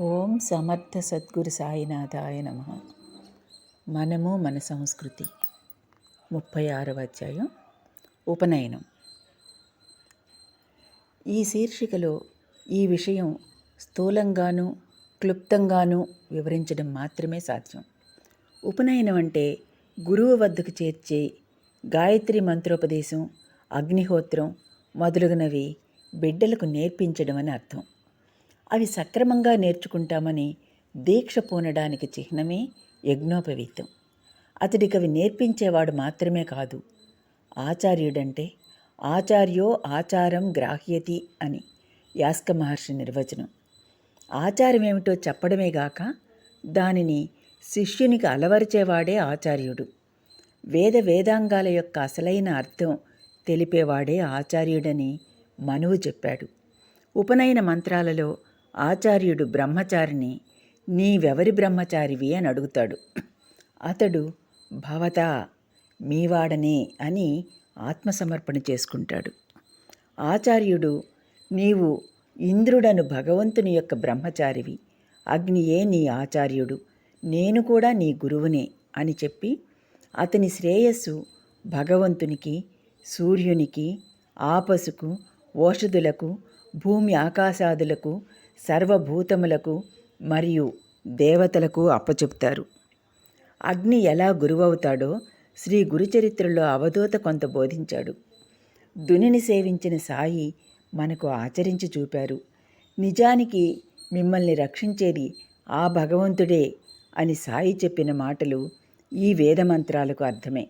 ఓం సమర్థ సద్గురు సాయినాథాయ నమ. మనము మన సంస్కృతి ముప్పై ఆరవ అధ్యాయం ఉపనయనం. ఈ శీర్షికలో ఈ విషయం స్థూలంగాను క్లుప్తంగాను వివరించడం మాత్రమే సాధ్యం. ఉపనయనం అంటే గురువు వద్దకు చేర్చే గాయత్రి మంత్రోపదేశం అగ్నిహోత్రం మొదలగునవి బిడ్డలకు నేర్పించడం అని అర్థం. అవి సక్రమంగా నేర్చుకుంటామని దీక్ష పూనడానికి చిహ్నమే యజ్ఞోపవీతం. అతడికి అవి నేర్పించేవాడు మాత్రమే కాదు. ఆచార్యుడంటే ఆచార్యో ఆచారం గ్రాహ్యతి అని యాస్క మహర్షి నిర్వచనం. ఆచారం ఏమిటో చెప్పడమే గాక దానిని శిష్యునికి అలవరిచేవాడే ఆచార్యుడు. వేద వేదాంగాల యొక్క అసలైన అర్థం తెలిపేవాడే ఆచార్యుడని మనువు చెప్పాడు. ఉపనయన మంత్రాలలో ఆచార్యుడు బ్రహ్మచారిని నీవెవరి బ్రహ్మచారివి? అని అడుగుతాడు. అతడు భవత మీవాడనే అని ఆత్మసమర్పణ చేసుకుంటాడు. ఆచార్యుడు నీవు ఇంద్రుడను భగవంతుని యొక్క బ్రహ్మచారివి. అగ్నియే నీ ఆచార్యుడు. నేను కూడా నీ గురువునే అని చెప్పి అతని శ్రేయస్సు భగవంతునికి సూర్యునికి ఆపసుకు ఓషధులకు భూమి ఆకాశాదులకు సర్వభూతములకు మరియు దేవతలకు అప్పచెప్తారు. అగ్ని ఎలా గురువవుతాడో శ్రీ గురుచరిత్రలో అవధూత కొంత బోధించాడు. దునిని సేవించిన సాయి మనకు ఆచరించి చూపారు. నిజానికి మిమ్మల్ని రక్షించేది ఆ భగవంతుడే అని సాయి చెప్పిన మాటలు ఈ వేదమంత్రాలకు అర్థమే.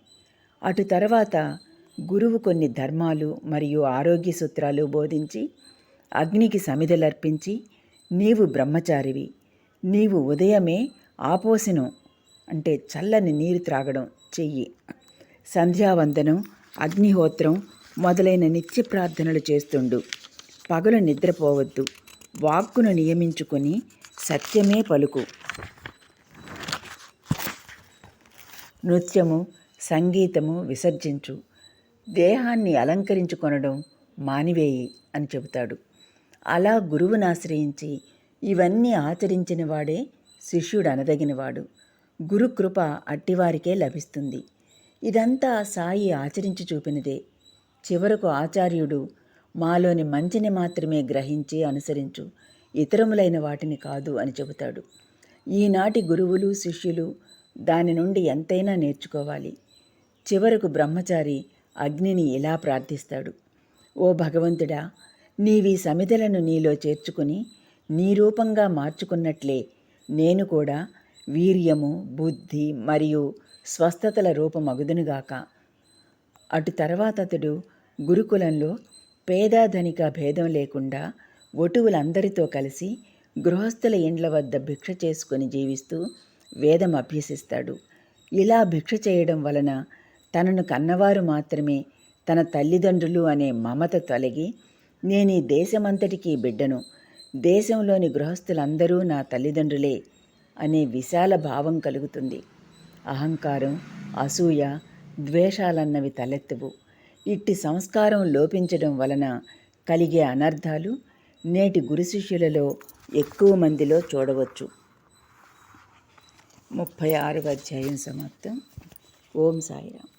అటు తర్వాత గురువు కొన్ని ధర్మాలు మరియు ఆరోగ్య సూత్రాలు బోధించి అగ్నికి సమిధలర్పించి నీవు బ్రహ్మచారివి నీవు ఉదయమే ఆపోసిను అంటే చల్లని నీరు త్రాగడం చెయ్యి. సంధ్యావందనం అగ్నిహోత్రం మొదలైన నిత్య ప్రార్థనలు చేస్తుండు. పగలు నిద్రపోవద్దు వాక్కును నియమించుకొని సత్యమే పలుకు. నృత్యము సంగీతము విసర్జించు. దేహాన్ని అలంకరించుకొనడం మానివేయి అని చెబుతాడు. అలా గురువునాశ్రయించి ఇవన్నీ ఆచరించిన వాడే శిష్యుడు అనదగినవాడు. గురుకృప అట్టివారికే లభిస్తుంది. ఇదంతా సాయి ఆచరించి చూపినదే. చివరకు ఆచార్యుడు మాలోని మంచిని మాత్రమే గ్రహించి అనుసరించు. ఇతరములైన వాటిని కాదు అని చెబుతాడు. ఈనాటి గురువులు శిష్యులు దాని నుండి ఎంతైనా నేర్చుకోవాలి. చివరకు బ్రహ్మచారి అగ్నిని ఇలా ప్రార్థిస్తాడు. ఓ భగవంతుడా నీవి సమిధలను నీలో చేర్చుకుని నీ రూపంగా మార్చుకున్నట్లే నేను కూడా వీర్యము బుద్ధి మరియు స్వస్థతల రూపమగుదునుగాక. అటు తర్వాత అతడు గురుకులంలో పేదాధనిక భేదం లేకుండా ఒటువులందరితో కలిసి గృహస్థుల ఇండ్ల వద్ద భిక్ష చేసుకుని జీవిస్తూ వేదం అభ్యసిస్తాడు. ఇలా భిక్ష చేయడం వలన తనను కన్నవారు మాత్రమే తన తల్లిదండ్రులు అనే మమత తొలగి నేను ఈ దేశమంతటికీ బిడ్డను. దేశంలోని గృహస్థులందరూ నా తల్లిదండ్రులే అనే విశాల భావం కలుగుతుంది. అహంకారం అసూయ ద్వేషాలన్నవి తలెత్తవు. ఇట్టి సంస్కారం లోపించడం వలన కలిగే అనర్థాలు నేటి గురు శిష్యులలో ఎక్కువ మందిలో చూడవచ్చు. ముప్పై ఆరు అధ్యాయం సమాప్తం. ఓం సాయిరామ్.